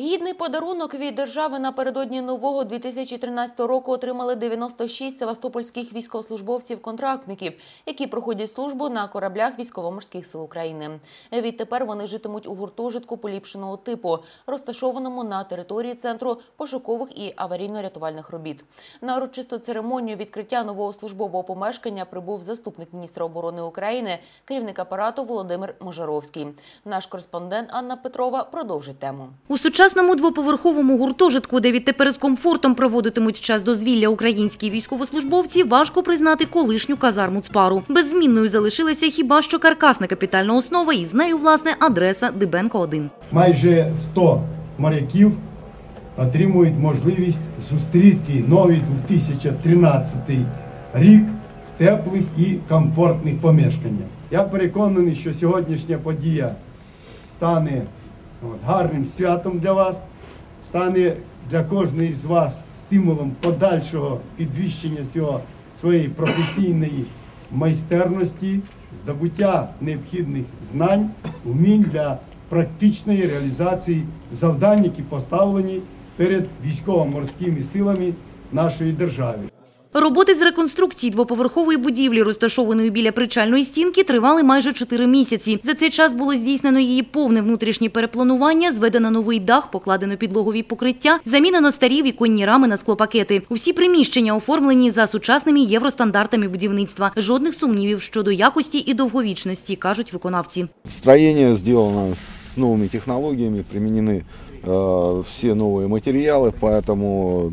Гідний подарунок від держави напередодні нового 2013 року отримали 96 севастопольських військовослужбовців-контрактників, які проходять службу на кораблях військово-морських сил України. Відтепер вони житимуть у гуртожитку поліпшеного типу, розташованому на території центру пошукових і аварійно-рятувальних робіт. На урочисту церемонію відкриття нового службового помешкання прибув заступник міністра оборони України, керівник апарату Володимир Можаровський. Наш кореспондент Анна Петрова продовжить тему. У сучасному двоповерховому гуртожитку, де відтепер з комфортом проводитимуть час дозвілля українські військовослужбовці, важко признати колишню казарму Цпару. Беззмінною залишилася хіба що каркасна капітальна основа і з нею, власне, адреса Дибенко-1. майже 100 моряків отримують можливість зустріти новий 2013 рік в теплих і комфортних помешканнях. Я переконаний, що сьогоднішня подія стане от, гарним святом для вас, стане для кожної з вас стимулом подальшого підвищення цього, своєї професійної майстерності, здобуття необхідних знань, вмінь для практичної реалізації завдань, які поставлені перед військово-морськими силами нашої держави. Роботи з реконструкції двоповерхової будівлі, розташованої біля причальної стінки, тривали майже чотири місяці. За цей час було здійснено її повне внутрішнє перепланування, зведено новий дах, покладено підлогові покриття, замінено старі віконні рами на склопакети. Усі приміщення оформлені за сучасними євростандартами будівництва. Жодних сумнівів щодо якості і довговічності, кажуть виконавці. Строение сделано с новыми технологиями, применены э, все новые материалы, поэтому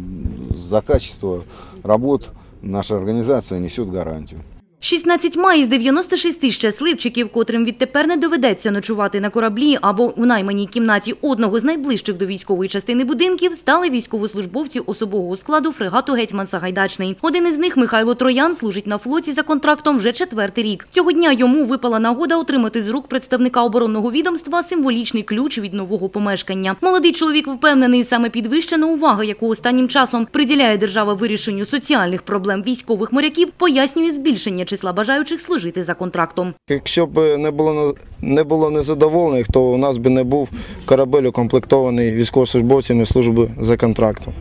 за качество работ наша организация несет гарантию. 16 із 96 щасливчиків, котрим відтепер не доведеться ночувати на кораблі або у найманій кімнаті одного з найближчих до військової частини будинків, стали військовослужбовці особового складу фрегату «Гетьман Сагайдачний». Один із них, Михайло Троян, служить на флоті за контрактом вже четвертий рік. Цього дня йому випала нагода отримати з рук представника оборонного відомства символічний ключ від нового помешкання. Молодий чоловік впевнений, саме підвищена увага, яку останнім часом приділяє держава вирішенню соціальних проблем військових моряків, пояснює збільшення числа бажаючих служити за контрактом. Якщо б не було не було незадоволених, то у нас би не був корабель укомплектований військовослужбовцями служби за контрактом.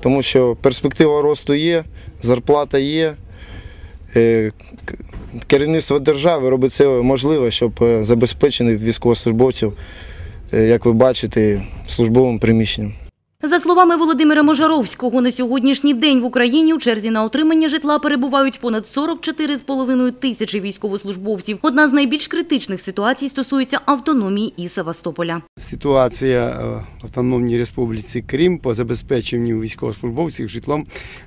Тому що перспектива росту є, зарплата є. е, Керівництво держави робить все можливе, щоб е, забезпечити військовослужбовців, е, як ви бачите, службовим приміщенням. За словами Володимира Можаровського, на сьогоднішній день в Україні у черзі на отримання житла перебувають понад 44,5 тисячі військовослужбовців. Одна з найбільш критичних ситуацій стосується автономії і Севастополя. Ситуація е, в Автономній Республіці Крим по забезпеченню військовослужбовців житлом,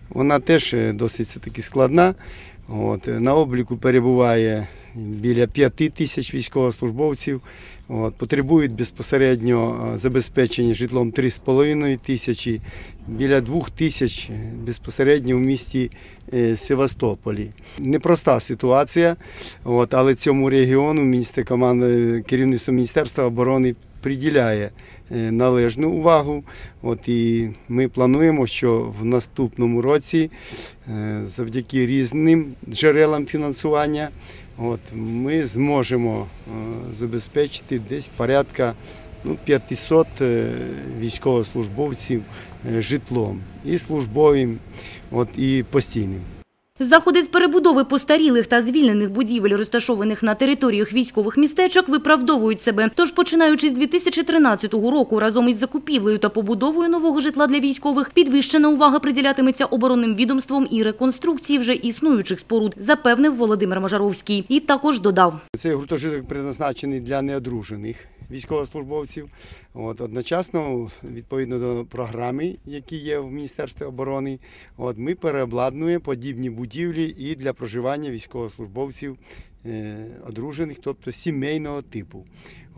вона теж е, досить таки складна. От, е, на обліку перебуває біля 5 тисяч військовослужбовців. От, потребують безпосередньо е, забезпечення житлом 3,5 тисячі, біля 2 тисяч е, безпосередньо в місті е, Севастополі. Непроста ситуація, от, але цьому регіону міністр команда, керівництво Міністерства оборони приділяє е, належну увагу. От, і ми плануємо, що в наступному році е, завдяки різним джерелам фінансування от, ми зможемо е, забезпечити десь порядка ну, 500 е, військовослужбовців е, житлом і службовим, от, і постійним. Заходи з перебудови постарілих та звільнених будівель, розташованих на територіях військових містечок, виправдовують себе. Тож, починаючи з 2013 року, разом із закупівлею та побудовою нового житла для військових, підвищена увага приділятиметься оборонним відомством і реконструкції вже існуючих споруд, запевнив Володимир Можаровський. І також додав. Цей гуртожиток призначений для неодружених військовослужбовців. От, одночасно, відповідно до програми, які є в Міністерстві оборони, от, ми переобладнуємо подібні будівлі і для проживання військовослужбовців е, одружених, тобто сімейного типу.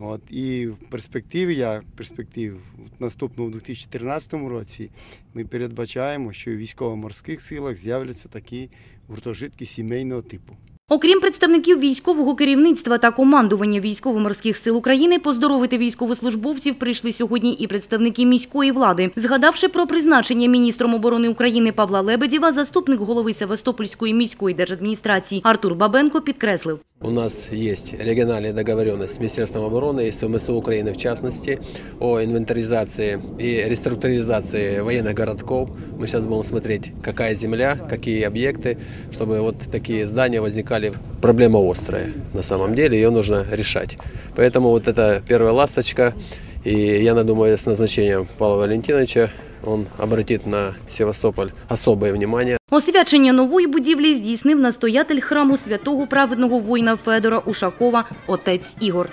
От, і в перспективі, я в перспективі в наступному 2013 році ми передбачаємо, що в військово-морських силах з'являться такі гуртожитки сімейного типу. Окрім представників військового керівництва та командування військово-морських сил України, поздоровити військовослужбовців прийшли сьогодні і представники міської влади. Згадавши про призначення міністром оборони України Павла Лебедєва, заступник голови Севастопольської міської держадміністрації Артур Бабенко підкреслив. У нас есть региональная договоренность с Министерством обороны и с ВМСУ Украины в частности о инвентаризации и реструктуризации военных городков. Мы сейчас будем смотреть, какая земля, какие объекты, чтобы вот такие здания возникали. Проблема острая на самом деле, ее нужно решать. Поэтому вот это первая ласточка, и я думаю, с назначением Павла Валентиновича он обратит на Севастополь особое внимание. Освячення нової будівлі здійснив настоятель храму святого праведного воїна Федора Ушакова отець Ігор.